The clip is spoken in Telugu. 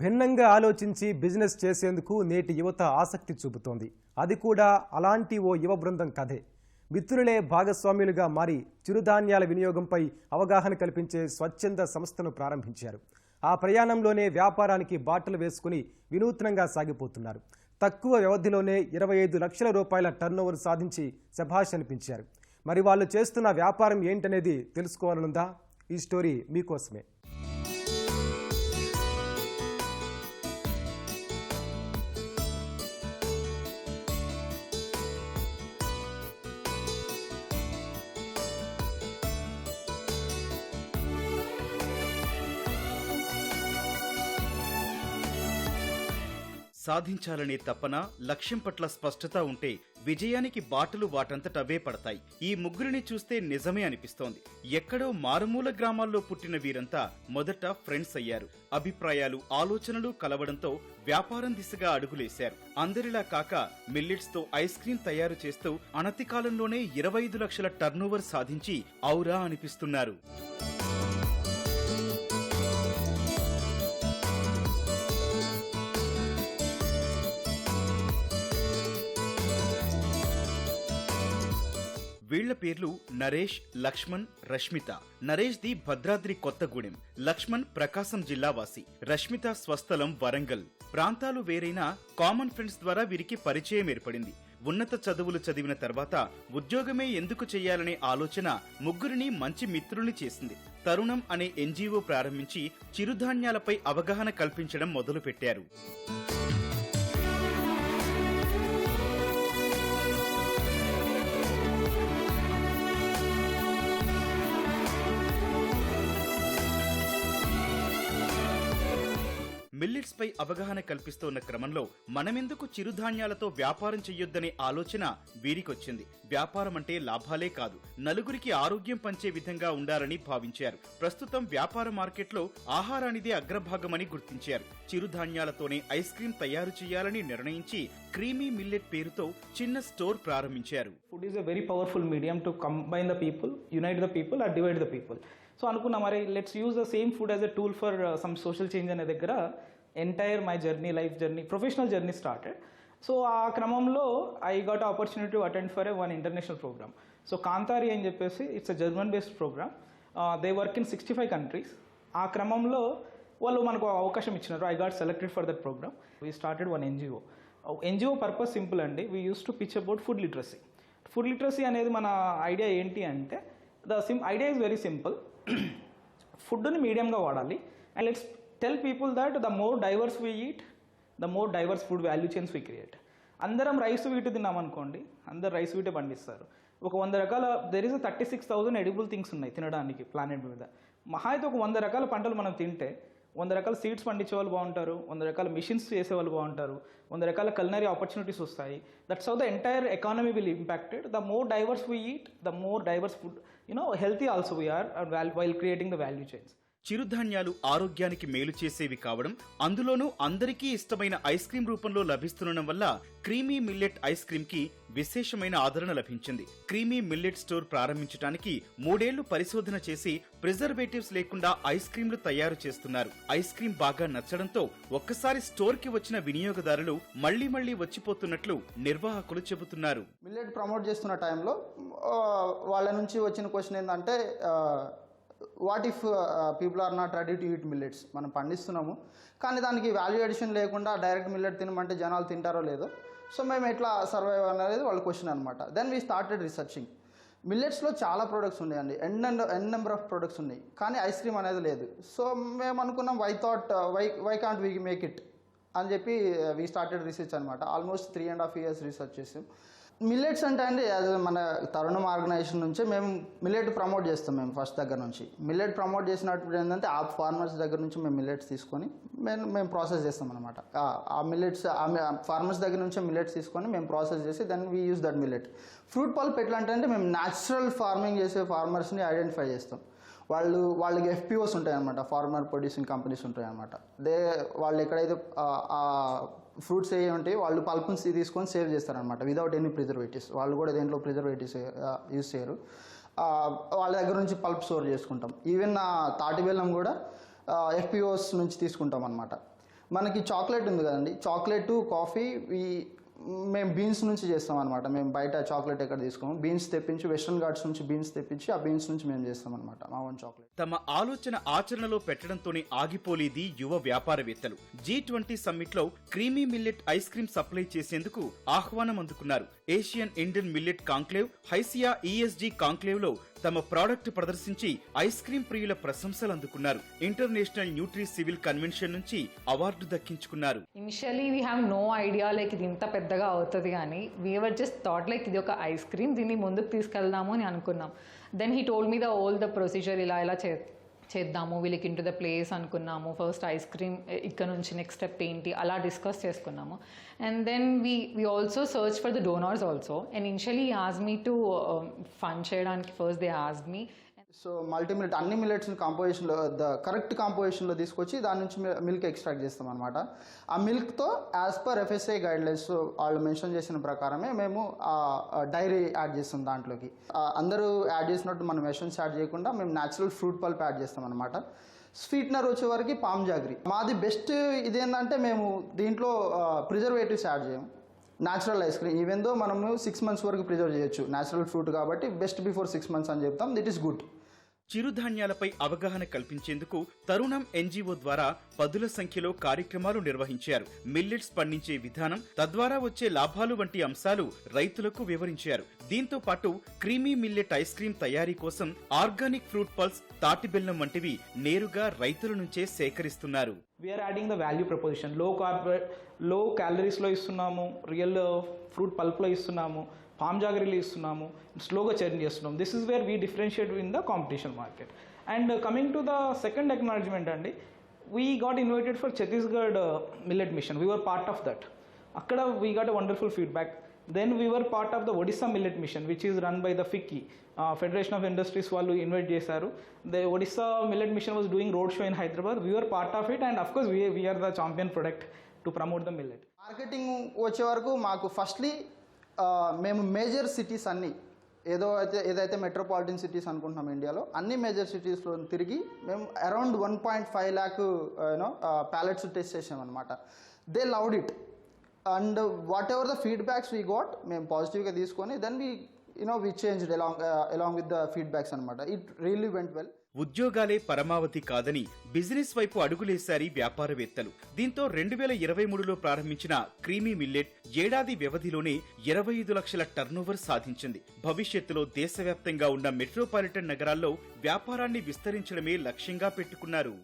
భిన్నంగా ఆలోచించి బిజినెస్ చేసేందుకు నేటి యువత ఆసక్తి చూపుతోంది. అది కూడా అలాంటి ఓ యువ బృందం కథే. మిత్రులే భాగస్వాములుగా మారి చిరుధాన్యాల వినియోగంపై అవగాహన కల్పించే స్వచ్ఛంద సంస్థను ప్రారంభించారు. ఆ ప్రయాణంలోనే వ్యాపారానికి బాటలు వేసుకుని వినూత్నంగా సాగిపోతున్నారు. తక్కువ వ్యవధిలోనే ఇరవై ఐదు లక్షల రూపాయల టర్నోవర్ సాధించి శభాష్ అనిపించారు. మరి వాళ్ళు చేస్తున్న వ్యాపారం ఏంటనేది తెలుసుకోవాలనుందా? ఈ స్టోరీ మీకోసమే. సాధించాలనే తపన లక్ష్యం పట్ల స్పష్టత ఉంటే విజయానికి బాటలు వాటంతటవే పడతాయి. ఈ ముగ్గురిని చూస్తే నిజమే అనిపిస్తోంది. ఎక్కడో మారుమూల గ్రామాల్లో పుట్టిన వీరంతా మొదట ఫ్రెండ్స్ అయ్యారు. అభిప్రాయాలు ఆలోచనలు కలవడంతో వ్యాపారం దిశగా అడుగులేశారు. అందరిలా కాక మిల్లెట్స్తో ఐస్ క్రీం తయారు చేస్తూ అనతి కాలంలోనే ఇరవై ఐదు లక్షల టర్నోవర్ సాధించి ఔరా అనిపిస్తున్నారు. వీళ్ళ పేర్లు నరేష్ లక్ష్మణ్ రష్మిత. నరేష్ ది భద్రాద్రి కొత్తగూడెం లక్ష్మణ్ ప్రకాశం జిల్లావాసి రష్మిత స్వస్థలం వరంగల్. ప్రాంతాలు వేరైనా కామన్ ఫ్రెండ్స్ ద్వారా వీరికి పరిచయం ఏర్పడింది. ఉన్నత చదువులు చదివిన తర్వాత ఉద్యోగమే ఎందుకు చేయాలనే ఆలోచన ముగ్గురిని మంచి మిత్రుల్ని చేసింది. తరుణం అనే ఎన్జీఓ ప్రారంభించి చిరుధాన్యాలపై అవగాహన కల్పించడం మొదలుపెట్టారు. మిల్లెట్స్ పై అవగాహన కల్పిస్తున్న క్రమంలో మనమెందుకు చిరుధాన్యాలతో వ్యాపారం చెయ్యొద్దనే ఆలోచన వీరికొచ్చింది. వ్యాపారం అంటే లాభాలే కాదు నలుగురికి ఆరోగ్యం పంచే విధంగా ఉండాలని భావించారు. ప్రస్తుతం వ్యాపార మార్కెట్లో ఆహారానిదే అగ్రభాగమని గుర్తించారు. చిరుధాన్యాలతోనే ఐస్ క్రీమ్ తయారు చేయాలని నిర్ణయించి క్రీమీ మిల్లెట్ పేరుతో చిన్న స్టోర్ ప్రారంభించారు. Food is a very powerful medium to combine the people unite the people or divide the people so అనుకున్నా మరి let's use the same food as a tool for some social change అనే దగ్గర entire my journey life journey professional journey started so ఆ క్రమంలో I got opportunity to attend for a one international program so కాంతారి అని చెప్పేసి it's a German based program they work in sixty five countries ఆ క్రమంలో వాళ్ళు మనకు అవకాశం ఇచ్చినారు. I got selected for that program we started one NGO NGO purpose simple అండి. We use to pitch about food literacy food literacy అనేది మన ఐడియా ఏంటి అంటే the sim idea is very simple ఫుడ్ని మీడియంగా వాడాలి. And let's tell people that the more diverse we eat the more diverse food value chains we create అందరం రైస్ వీట్ తిన్నామనుకోండి అందరు రైస్ వీటే పండిస్తారు. ఒక వంద రకాల there is thirty six thousand edible things ఉన్నాయి తినడానికి ప్లానెట్ మీద. మహా అయితే ఒక వంద రకాల పంటలు మనం తింటే వంద రకాల సీడ్స్ పండించే వాళ్ళు బాగుంటారు వంద రకాల మిషన్స్ చేసే వాళ్ళు బాగుంటారు వంద రకాల కల్నరీ ఆపర్చునిటీస్ వస్తాయి. That's how the entire economy will impacted the more diverse we eat the more diverse food you know healthy also we are while creating the value chains చిరుధాన్యాలు ఆరోగ్యానికి మేలు చేసేవి కావడం అందులోనూ అందరికీ ఇష్టమైన ఐస్ క్రీం రూపంలో లభిస్తుండడం వల్ల క్రీమీ మిల్లెట్ ఐస్ క్రీం కి విశేషమైన ఆదరణ లభించింది. క్రీమీ మిల్లెట్ స్టోర్ ప్రారంభించడానికి మూడేళ్ళు పరిశోధన చేసి ప్రిజర్వేటివ్స్ లేకుండా ఐస్ క్రీంలు తయారు చేస్తున్నారు. ఐస్ క్రీం బాగా నచ్చడంతో ఒక్కసారి స్టోర్కి వచ్చిన వినియోగదారులు మళ్ళీ మళ్ళీ వచ్చిపోతున్నట్లు నిర్వాహకులు చెబుతున్నారు. మిల్లెట్ ప్రమోట్ చేస్తున్న టైంలో వాళ్ళ నుంచి వచ్చిన క్వశ్చన్ ఏంటంటే what if people are not ready to eat millets మనం పండిస్తున్నాము. కానీ దానికి వాల్యూ ఎడిషన్ లేకుండా డైరెక్ట్ మిల్లెట్ తినమంటే జనాలు తింటారో లేదో? సో మేము ఎట్లా సర్వైవ్ అనేది వాళ్ళ క్వశ్చన్ అనమాట దెన్ వీ స్టార్టెడ్ రీసెర్చింగ్ మిల్లెట్స్లో చాలా ప్రొడక్ట్స్ ఉన్నాయండి. N and N number of products ఉన్నాయి. కానీ ఐస్ క్రీమ్ అనేది లేదు. సో మేము అనుకున్నాం why thought why why can't we make it అని చెప్పి వీ స్టార్టెడ్ రీసెర్చ్ అనమాట almost three and half years research చేసాం. మిల్లెట్స్ అంటే అండి యాజ్ మన తరుణం ఆర్గనైజేషన్ నుంచే మేము మిల్లెట్ ప్రమోట్ చేస్తాం మేము ఫస్ట్ దగ్గర నుంచి. మిల్లెట్ ప్రమోట్ చేసినప్పుడు ఏంటంటే ఆ ఫార్మర్స్ దగ్గర నుంచి మేము మిల్లెట్స్ తీసుకొని మేము మేము ప్రాసెస్ చేస్తాం అనమాట ఆ మిల్లెట్స్ ఆ ఫార్మర్స్ దగ్గర నుంచి మిల్లెట్స్ తీసుకొని మేము ప్రాసెస్ చేసి then we use that millet fruit pulp ఎట్లా అంటే మేము న్యాచురల్ ఫార్మింగ్ చేసే ఫార్మర్స్ని ఐడెంటిఫై చేస్తాం. వాళ్ళు వాళ్ళకి ఎఫ్పిఓస్ ఉంటాయన్నమాట ఫార్మర్ ప్రొడ్యూసింగ్ కంపెనీస్ ఉంటాయన్నమాట. దే వాళ్ళు ఎక్కడైతే ఫ్రూట్స్ ఏ ఉంటాయి వాళ్ళు పల్ప్ని తీసుకొని సేవ్ చేస్తారనమాట వితౌట్ ఎనీ ప్రిజర్వేటివ్స్ వాళ్ళు కూడా దేంట్లో ప్రిజర్వేటివ్స్ యూస్ చేయరు. వాళ్ళ దగ్గర నుంచి పల్ప్ స్టోర్ చేసుకుంటాం. ఈవెన్ తాటి బెల్లం కూడా ఎఫ్పిఓస్ నుంచి తీసుకుంటాం అనమాట మనకి చాక్లెట్ ఉంది కదండి చాక్లెట్ కాఫీ ఈ మేము బీన్స్ నుంచి చేస్తాం అనమాట మేము బయట చాక్లెట్ ఎక్కడ తీసుకోము. బీన్స్ తెప్పించి వెస్ట్రన్ ఘాట్స్ నుంచి బీన్స్ తెప్పించి ఆ బీన్స్ నుంచి మేము చేస్తాం అనమాట మా ఓన్ చాక్లెట్. తమ ఆలోచన ఆచరణలో పెట్టడంతోనే ఆగిపోలేది యువ వ్యాపారవేత్తలు. G twenty సమ్మిట్లో creamy millet ice cream supply చేసేందుకు ఆహ్వానం అందుకున్నారు. Asian Indian millet conclave HYSEA ESG కాంక్లేవ్లో తమ ప్రాడక్ట్ ప్రదర్శించి ఐస్ క్రీమ్ ప్రియుల ప్రశంసలు అందుకున్నారు. ఇంటర్నేషనల్ న్యూట్రీ సివిల్ కన్వెన్షన్ నుంచి అవార్డు దక్కించుకున్నారు. Initially we have no idea like ఇది ఇంత పెద్దగా అవుతుంది కానీ వీఆర్ జస్ట్ థాట్ లైక్ ఇది ఒక ఐస్ క్రీమ్ దీన్ని ముందుకు తీసుకెళ్దాము అని అనుకున్నాం. Then he told me the whole the procedure ఇలా ఇలా చే చేద్దాము వీళ్ళకి ఇంటూ ద ప్లేస్ అనుకున్నాము. ఫస్ట్ ఐస్ క్రీమ్ ఇక్కడ నుంచి నెక్స్ట్ స్టెప్ ఏంటి? అలా డిస్కస్ చేసుకున్నాము. And then we we also search for the donors also and initially as me to fund చేయడానికి first they as me so multi millet అన్ని మిల్లెట్స్ని కాంపోజిషన్లో ద కరెక్ట్ కాంపోజిషన్లో తీసుకొచ్చి దాని నుంచి మిల్క్ ఎక్స్ట్రాక్ట్ చేస్తాం అనమాట ఆ మిల్క్తో యాజ్ పర్ ఎఫ్ఎస్ఐ గైడ్లైన్స్ వాళ్ళు మెన్షన్ చేసిన ప్రకారమే మేము డైరీ యాడ్ చేస్తాం దాంట్లోకి. అందరూ యాడ్ చేసినట్టు మనం ఎషన్స్ యాడ్ చేయకుండా మేము న్యాచురల్ ఫ్రూట్ పల్ప్ యాడ్ చేస్తాం అనమాట స్వీట్నర్ వచ్చే పామ్ జాగ్రీ మాది బెస్ట్ ఇదేంటంటే మేము దీంట్లో ప్రిజర్వేటివ్స్ యాడ్ చేయము natural ice cream even though మనము సిక్స్ మంత్స్ వరకు ప్రిజర్వ్ చేయొచ్చు. న్యాచురల్ ఫ్రూట్ కాబట్టి బెస్ట్ బిఫోర్ సిక్స్ మంత్స్ అని చెప్తాం. దిట్ ఈస్ గుడ్ చిరుధాన్యాలపై అవగాహన కల్పించేందుకు తరుణం ఎన్జీఓ ద్వారా పదుల సంఖ్యలో కార్యక్రమాలు నిర్వహించారు. మిల్లెట్స్ పండించే విధానం తద్వారా వచ్చే లాభాలు వంటి అంశాలు రైతులకు వివరించారు. దీంతో పాటు క్రీమీ మిల్లెట్ ఐస్ క్రీం తయారీ కోసం ఆర్గానిక్ ఫ్రూట్ పల్స్ తాటిబెల్లం వంటివి నేరుగా రైతుల నుంచే సేకరిస్తున్నారు. We are adding the value ప్రపోజిషన్లో కార్బోహైడ్లో క్యాలరీస్లో ఇస్తున్నాము రియల్ ఫ్రూట్ పల్ప్లో ఇస్తున్నాము. పామ్ జాగరీలో ఇస్తున్నాము స్లోగా చర్న్ చేస్తున్నాం this is where we differentiate in the competition market and coming to the second acknowledgement అండి we got invited for Chhattisgarh millet mission we were part of that అక్కడ we got wonderful feedback then we were part of the Odisha millet mission which is run by the FICCI federation of industries వాళ్ళు ఇన్వైట్ చేశారు. The Odisha millet mission was doing road show in Hyderabad we are part of it and of course we are the champion product to promote the millet marketing వచ్చే వరకు మాకు ఫస్ట్లీ మేము మేజర్ సిటీస్ అన్నీ ఏదో అయితే ఏదైతే మెట్రోపాలిటన్ సిటీస్ అనుకుంటున్నాం ఇండియాలో అన్ని మేజర్ సిటీస్లో తిరిగి మేము around one point five lakh you know pallets test చేసాం అనమాట they loved it and whatever the feedbacks we got మేము పాజిటివ్గా తీసుకొని then we you know we change along along with the feedbacks అనమాట ఇట్ రియల్లీ వెంట్ వెల్ ఉద్యోగాలే పరమావధి కాదని బిజినెస్ వైపు అడుగులేశారి వ్యాపారవేత్తలు. దీంతో రెండు వేల ఇరవై మూడులో ప్రారంభించిన క్రీమీ మిల్లెట్ ఏడాది వ్యవధిలోనే ఇరవై ఐదు లక్షల టర్నోవర్ సాధించింది. భవిష్యత్తులో దేశవ్యాప్తంగా ఉన్న మెట్రోపాలిటన్ నగరాల్లో వ్యాపారాన్ని విస్తరించడమే లక్ష్యంగా పెట్టుకున్నారు.